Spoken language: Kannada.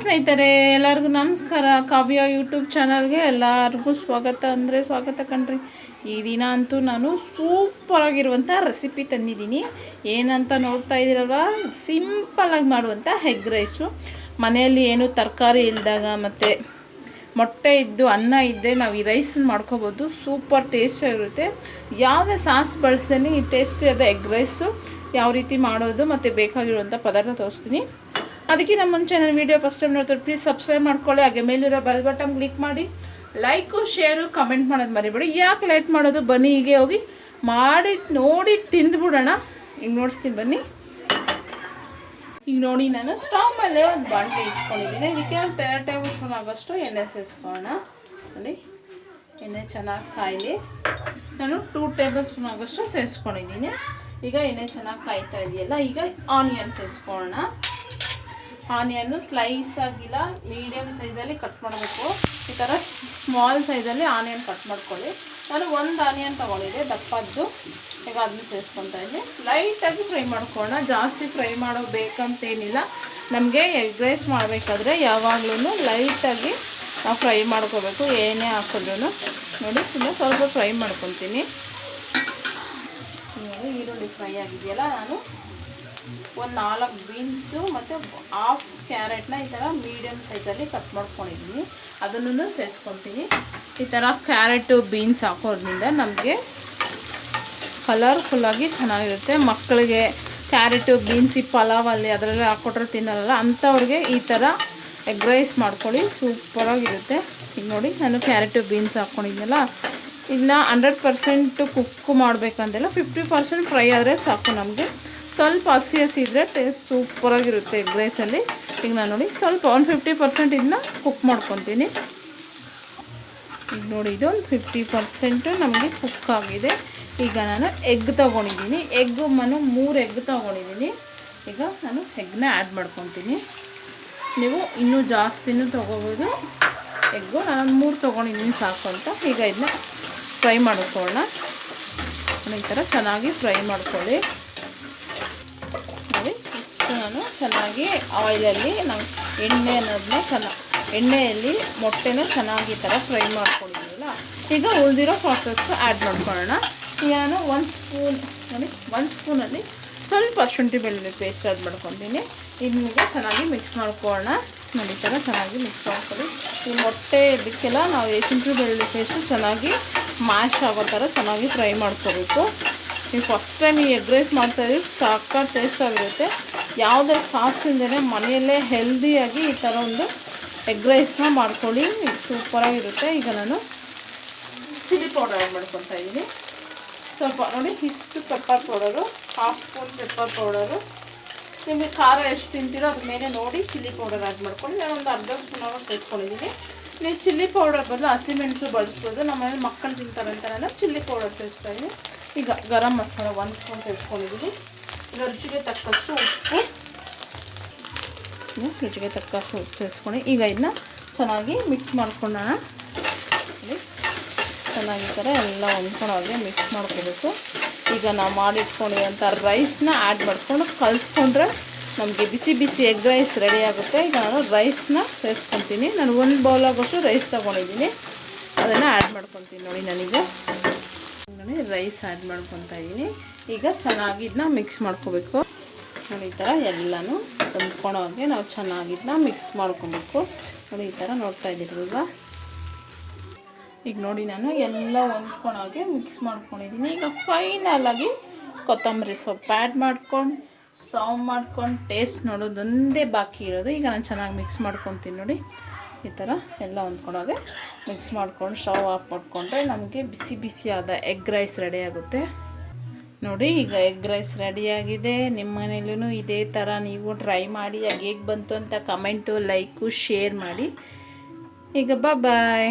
ಸ್ನೇಹಿತರೆ, ಎಲ್ಲರಿಗೂ ನಮಸ್ಕಾರ. ಕಾವ್ಯ ಯೂಟ್ಯೂಬ್ ಚಾನಲ್ಗೆ ಎಲ್ಲರಿಗೂ ಸ್ವಾಗತ. ಅಂದರೆ ಸ್ವಾಗತ ಕಣ್ರಿ. ಈ ದಿನ ಅಂತೂ ನಾನು ಸೂಪರಾಗಿರುವಂಥ ರೆಸಿಪಿ ತಂದಿದ್ದೀನಿ. ಏನಂತ ನೋಡ್ತಾ ಇದ್ದೀರಲ್ವ? ಸಿಂಪಲಾಗಿ ಮಾಡುವಂಥ ಎಗ್ ರೈಸು ಮನೆಯಲ್ಲಿ ಏನು ತರಕಾರಿ ಇಲ್ದಾಗ ಮತ್ತು ಮೊಟ್ಟೆ ಇದ್ದು ಅನ್ನ ಇದ್ದರೆ ನಾವು ಈ ರೈಸ್ ಮಾಡ್ಕೋಬೋದು. ಸೂಪರ್ ಟೇಸ್ಟಾಗಿರುತ್ತೆ ಯಾವುದೇ ಸಾಸ್ ಬಳಸ್ದೇ ಈ ಟೇಸ್ಟಿಯಾದ ಎಗ್ ರೈಸು ಯಾವ ರೀತಿ ಮಾಡೋದು ಮತ್ತು ಬೇಕಾಗಿರುವಂಥ ಪದಾರ್ಥ ತೋರಿಸ್ತೀನಿ. ಅದಕ್ಕೆ ನಮ್ಮ ಮುಂಚೆ ನನ್ನ ವೀಡಿಯೋ ಫಸ್ಟ್ ಟೈಮ್ ನೋಡ್ತಾರೆ ಪ್ಲೀಸ್ ಸಬ್ಸ್ಕ್ರೈಬ್ ಮಾಡ್ಕೊಳ್ಳಿ. ಹಾಗೆ ಮೇಲಿರೋ ಬೆಲ್ ಬಟನ್ ಕ್ಲಿಕ್ ಮಾಡಿ. ಲೈಕು ಶೇರು ಕಮೆಂಟ್ ಮಾಡೋದು ಮರಿಬೇಡಿ. ಯಾಕೆ ಲೈಟ್ ಮಾಡೋದು? ಬನ್ನಿ ಹೀಗೆ ಹೋಗಿ ಮಾಡಿ, ನೋಡಿ ತಿಂದ್ಬಿಡೋಣ. ಈಗ ನೋಡಿಸ್ತೀನಿ ಬನ್ನಿ. ಈಗ ನೋಡಿ ನಾನು ಸ್ಟವ್ ಮೇಲೆ ಒಂದು ಬಾಂಡೆ ಇಟ್ಕೊಂಡಿದ್ದೀನಿ. ಇದಕ್ಕೆ ಒಂದು ಟೇಬಲ್ ಸ್ಪೂನ್ ಆಗೋಷ್ಟು ಎಣ್ಣೆ ಸೇರಿಸ್ಕೊಳ್ಳೋಣ. ನೋಡಿ, ಎಣ್ಣೆ ಚೆನ್ನಾಗಿ ಕಾಯಲಿ. ನಾನು ಟೂ ಟೇಬಲ್ ಸ್ಪೂನ್ ಆಗೋಷ್ಟು ಸೇರಿಸ್ಕೊಂಡಿದ್ದೀನಿ. ಈಗ ಎಣ್ಣೆ ಚೆನ್ನಾಗಿ ಕಾಯ್ತಾ ಇದೆಯಲ್ಲ, ಈಗ ಆನಿಯನ್ ಸೇರಿಸ್ಕೊಳ್ಳೋಣ. ಆನಿಯನ್ನು ಸ್ಲೈಸ್ ಆಗಿಲ್ಲ ಮೀಡಿಯಮ್ ಸೈಜಲ್ಲಿ ಕಟ್ ಮಾಡಬೇಕು. ಈ ಥರ ಸ್ಮಾಲ್ ಸೈಜಲ್ಲಿ ಆನಿಯನ್ ಕಟ್ ಮಾಡ್ಕೊಳ್ಳಿ. ನಾನು ಒಂದು ಆನಿಯನ್ ತೊಗೊಂಡಿದ್ದೆ, ದಪ್ಪದ್ದು. ಈಗ ಅದನ್ನ ಸೇರಿಸ್ಕೊತಾ ಇದ್ದೆ ಲೈಟಾಗಿ ಫ್ರೈ ಮಾಡ್ಕೊಳ್ಳೋಣ. ಜಾಸ್ತಿ ಫ್ರೈ ಮಾಡೋ ಬೇಕಂತೇನಿಲ್ಲ. ನಮಗೆ ಎಗ್ ರೈಸ್ ಮಾಡಬೇಕಾದ್ರೆ ಯಾವಾಗಲೂ ಲೈಟಾಗಿ ನಾವು ಫ್ರೈ ಮಾಡ್ಕೋಬೇಕು. ಏನೇ ಹಾಕಿದ್ರು ನೋಡಿ ತುಂಬ ಸ್ವಲ್ಪ ಫ್ರೈ ಮಾಡ್ಕೊತೀನಿ ಈರುಳ್ಳಿ ಫ್ರೈ ಆಗಿದೆಯಲ್ಲ, ನಾನು ಒಂದು ನಾಲ್ಕು ಬೀನ್ಸು ಮತ್ತು ಹಾಫ್ ಕ್ಯಾರೆಟ್ನ ಈ ಥರ ಮೀಡಿಯಮ್ ಸೈಜಲ್ಲಿ ಕಟ್ ಮಾಡ್ಕೊಂಡಿದ್ದೀನಿ. ಅದನ್ನು ಸೇರಿಸ್ಕೊತೀನಿ. ಈ ಥರ ಕ್ಯಾರೆಟು, ಬೀನ್ಸ್ ಹಾಕೋದ್ರಿಂದ ನಮಗೆ ಕಲರ್ಫುಲ್ಲಾಗಿ ಚೆನ್ನಾಗಿರುತ್ತೆ. ಮಕ್ಕಳಿಗೆ ಕ್ಯಾರೆಟು, ಬೀನ್ಸಿ ಪಲಾವಲ್ಲಿ ಅದರಲ್ಲಿ ಹಾಕ್ಕೊಟ್ರೆ ತಿನ್ನಲ್ಲ. ಅಂಥವ್ರಿಗೆ ಈ ಥರ ಎಗ್ ರೈಸ್ ಮಾಡ್ಕೊಳ್ಳಿ. ಸೂಪರಾಗಿರುತ್ತೆ. ಈಗ ನೋಡಿ, ನಾನು ಕ್ಯಾರೆಟು, ಬೀನ್ಸ್ ಹಾಕ್ಕೊಂಡಿದ್ದೀನಲ್ಲ ಇದನ್ನ ಹಂಡ್ರೆಡ್ ಪರ್ಸೆಂಟ್ ಕುಕ್ ಮಾಡಬೇಕಂತೆಲ್ಲ ಫಿಫ್ಟಿ ಪರ್ಸೆಂಟ್ ಫ್ರೈ ಆದರೆ ಸಾಕು ನಮಗೆ. ಸ್ವಲ್ಪ ಹಸಿ ಹಸಿ ಇದ್ದರೆ ಟೇಸ್ಟ್ ಸೂಪರಾಗಿರುತ್ತೆ ಎಗ್ ರೈಸಲ್ಲಿ ಈಗ ನಾನು ನೋಡಿ ಸ್ವಲ್ಪ ಒಂದು ಫಿಫ್ಟಿ ಪರ್ಸೆಂಟ್ ಇದನ್ನ ಕುಕ್ ಮಾಡ್ಕೊತೀನಿ. ಈಗ ನೋಡಿ ಇದು ಒಂದು ಫಿಫ್ಟಿ ಪರ್ಸೆಂಟು ನಮಗೆ ಕುಕ್ ಆಗಿದೆ. ಈಗ ನಾನು ಎಗ್ ತೊಗೊಂಡಿದ್ದೀನಿ. ಎಗ್ ನಾನು ಮೂರು ಎಗ್ ತೊಗೊಂಡಿದ್ದೀನಿ. ಈಗ ನಾನು ಎಗ್ನ ಆ್ಯಡ್ ಮಾಡ್ಕೊತೀನಿ. ನೀವು ಇನ್ನೂ ಜಾಸ್ತಿನೂ ತೊಗೋಬೋದು. ಎಗ್ಗು ನಾನು ಮೂರು ತೊಗೊಂಡಿದ್ದೀನಿ ಸಾಕು ಅಂತ. ಈಗ ಇದನ್ನ ಫ್ರೈ ಮಾಡ್ಕೊಳ್ಳೋಣ. ಈ ಥರ ಚೆನ್ನಾಗಿ ಫ್ರೈ ಮಾಡ್ಕೊಳ್ಳಿ ನೋಡಿ ಇಷ್ಟು ನಾನು ಚೆನ್ನಾಗಿ ಆಯಿಲಲ್ಲಿ ನಾವು ಎಣ್ಣೆ ಅನ್ನೋದನ್ನ ಚೆನ್ನಾಗಿ ಎಣ್ಣೆಯಲ್ಲಿ ಮೊಟ್ಟೆನ ಚೆನ್ನಾಗಿ ಈ ಥರ ಫ್ರೈ ಮಾಡ್ಕೊಂಡಿದ್ದೀವಲ್ಲ, ಈಗ ಉಳಿದಿರೋ ಪ್ರಾಸೆಸ್ಸು ಆ್ಯಡ್ ಮಾಡ್ಕೊಳ್ಳೋಣ. ನಾನು ಒಂದು ಸ್ಪೂನ್ ನೋಡಿ, ಒಂದು ಸ್ಪೂನಲ್ಲಿ ಸ್ವಲ್ಪ ಶುಂಠಿ ಬೆಳ್ಳುಳ್ಳಿ ಪೇಸ್ಟ್ ಆ್ಯಡ್ ಮಾಡ್ಕೊತೀನಿ. ಇದನ್ನೀಗ ಚೆನ್ನಾಗಿ ಮಿಕ್ಸ್ ಮಾಡ್ಕೊಳ್ಳೋಣ. ನೋಡಿ ಥರ ಚೆನ್ನಾಗಿ ಮಿಕ್ಸ್ ಮಾಡ್ಕೊಳ್ಳಿ. ಈ ಮೊಟ್ಟೆ ಇದಕ್ಕೆಲ್ಲ ನಾವು ಶುಂಠಿ ಬೆಳ್ಳುಳ್ಳಿ ಪೇಸ್ಟು ಚೆನ್ನಾಗಿ ಮ್ಯಾಶ್ ಆಗೋ ಥರ ಚೆನ್ನಾಗಿ ಫ್ರೈ ಮಾಡ್ಕೋಬೇಕು. ನೀವು ಫಸ್ಟ್ ಟೈಮ್ ಈ ಎಗ್ ರೈಸ್ ಮಾಡ್ತಾಯಿದ್ರೆ ಸಾಕಾಗಿ ಟೇಸ್ಟ್ ಆಗಿರುತ್ತೆ. ಯಾವುದೇ ಸಾಸ್ ಇಲ್ಲದೇ ಮನೆಯಲ್ಲೇ ಹೆಲ್ದಿಯಾಗಿ ಈ ಥರ ಒಂದು ಎಗ್ ರೈಸ್ನ ಮಾಡ್ಕೊಳ್ಳಿ. ಸೂಪರಾಗಿರುತ್ತೆ ಈಗ ನಾನು ಚಿಲ್ಲಿ ಪೌಡರ್ ಆ್ಯಡ್ ಮಾಡ್ಕೊತಾ ಇದ್ದೀನಿ. ಸ್ವಲ್ಪ ನೋಡಿ, ಇಷ್ಟು pepper powder half spoon pepper powder ನಿಮಗೆ ಖಾರ ಎಷ್ಟು ತಿಂತೀರೋ ಅದ್ರ ಮೇಲೆ ನೋಡಿ ಚಿಲ್ಲಿ ಪೌಡರ್ ಆ್ಯಡ್ ಮಾಡ್ಕೊಂಡು ನಾನು ಒಂದು ಅರ್ಧ ಸ್ಪೂನ್ ಸೇರಿಸ್ಕೊಂಡಿದ್ದೀನಿ ನೀವು ಚಿಲ್ಲಿ ಪೌಡರ್ ಬದಲು ಹಸಿಮೆಣಸು ಬಳಸ್ಬೋದು. ನಮ್ಮ ಮನೇಲಿ ಮಕ್ಕಳು ತಿಂತಾರೆ ಅಂತ ನಾನು ಚಿಲ್ಲಿ ಪೌಡರ್ ಸೇರಿಸ್ತಾ ಇದ್ದೀನಿ. ಈಗ ಗರಂ ಮಸಾಲ ಒಂದು ಸ್ಪೂನ್ ಸೇರಿಸ್ಕೊಂಡಿದ್ದೀನಿ ರುಚಿಗೆ ತಕ್ಕಷ್ಟು ಉಪ್ಪು. ರುಚಿಗೆ ತಕ್ಕಷ್ಟು ಉಪ್ಪು ಸೇರಿಸ್ಕೊಂಡು ಈಗ ಇದನ್ನ ಚೆನ್ನಾಗಿ ಮಿಕ್ಸ್ ಮಾಡ್ಕೊಳ್ಳೋಣ ಚೆನ್ನಾಗಿ ಥರ ಎಲ್ಲ ಹೊಂದ್ಕೊಂಡಾಗೆ ಮಿಕ್ಸ್ ಮಾಡ್ಕೋಬೇಕು. ಈಗ ನಾವು ಮಾಡಿಟ್ಕೊಂಡಿರೋಂಥ ರೈಸ್ನ ಆ್ಯಡ್ ಮಾಡ್ಕೊಂಡು ಕಲಿಸ್ಕೊಂಡ್ರೆ ನಮಗೆ ಬಿಸಿ ಬಿಸಿ ಎಗ್ ರೈಸ್ ರೆಡಿ ಆಗುತ್ತೆ. ಈಗ ನಾನು ರೈಸ್ನ ಸೇರಿಸ್ಕೊತೀನಿ. ನಾನು ಒಂದು ಬೌಲಾಗಷ್ಟು ರೈಸ್ ತೊಗೊಂಡಿದ್ದೀನಿ. ಅದನ್ನು ಆ್ಯಡ್ ಮಾಡ್ಕೊತೀನಿ ನೋಡಿ ನನಗೆ. ರೈಸ್ ಆ್ಯಡ್ ಮಾಡ್ಕೊತಾ ಇದ್ದೀನಿ ಈಗ ಚೆನ್ನಾಗಿ ಇದನ್ನ ಮಿಕ್ಸ್ ಮಾಡ್ಕೋಬೇಕು. ನೋಡಿ ಈ ಥರ ಎಲ್ಲನೂ ಹಾಗೆ ನಾವು ಚೆನ್ನಾಗಿ ಇದನ್ನ ಮಿಕ್ಸ್ ಮಾಡ್ಕೊಬೇಕು. ನೋಡಿ ಈ ಥರ ನೋಡ್ತಾ ಇದ್ದೀರಲ್ವಾ ಈಗ ನೋಡಿ ನಾನು ಎಲ್ಲ ಹೊಂದ್ಕೊಳೋಗೆ ಮಿಕ್ಸ್ ಮಾಡ್ಕೊಂಡಿದ್ದೀನಿ ಈಗ ಫೈನಲಾಗಿ ಕೊತ್ತಂಬರಿ ಸೊಪ್ಪು ಆ್ಯಡ್ ಮಾಡ್ಕೊಂಡು ಸಾವ್ ಮಾಡ್ಕೊಂಡು ಟೇಸ್ಟ್ ನೋಡೋದೊಂದೇ ಬಾಕಿ ಇರೋದು. ಈಗ ನಾನು ಚೆನ್ನಾಗಿ ಮಿಕ್ಸ್ ಮಾಡ್ಕೊತೀನಿ ನೋಡಿ. ಈ ಥರ ಎಲ್ಲ ಹೊಂದ್ಕೊಳೋಗೆ ಮಿಕ್ಸ್ ಮಾಡ್ಕೊಂಡು ಸ್ಟವ್ ಆಫ್ ಮಾಡಿಕೊಂಡ್ರೆ ನಮಗೆ ಬಿಸಿ ಬಿಸಿಯಾದ ಎಗ್ ರೈಸ್ ರೆಡಿ ಆಗುತ್ತೆ. ನೋಡಿ, ಈಗ ಎಗ್ ರೈಸ್ ರೆಡಿಯಾಗಿದೆ ನಿಮ್ಮ ಮನೇಲೂ ಇದೇ ಥರ ನೀವು ಟ್ರೈ ಮಾಡಿ ಹೇಗೆ ಬಂತು ಅಂತ ಕಮೆಂಟು ಲೈಕು ಶೇರ್ ಮಾಡಿ. ಈಗ ಬಾಯ್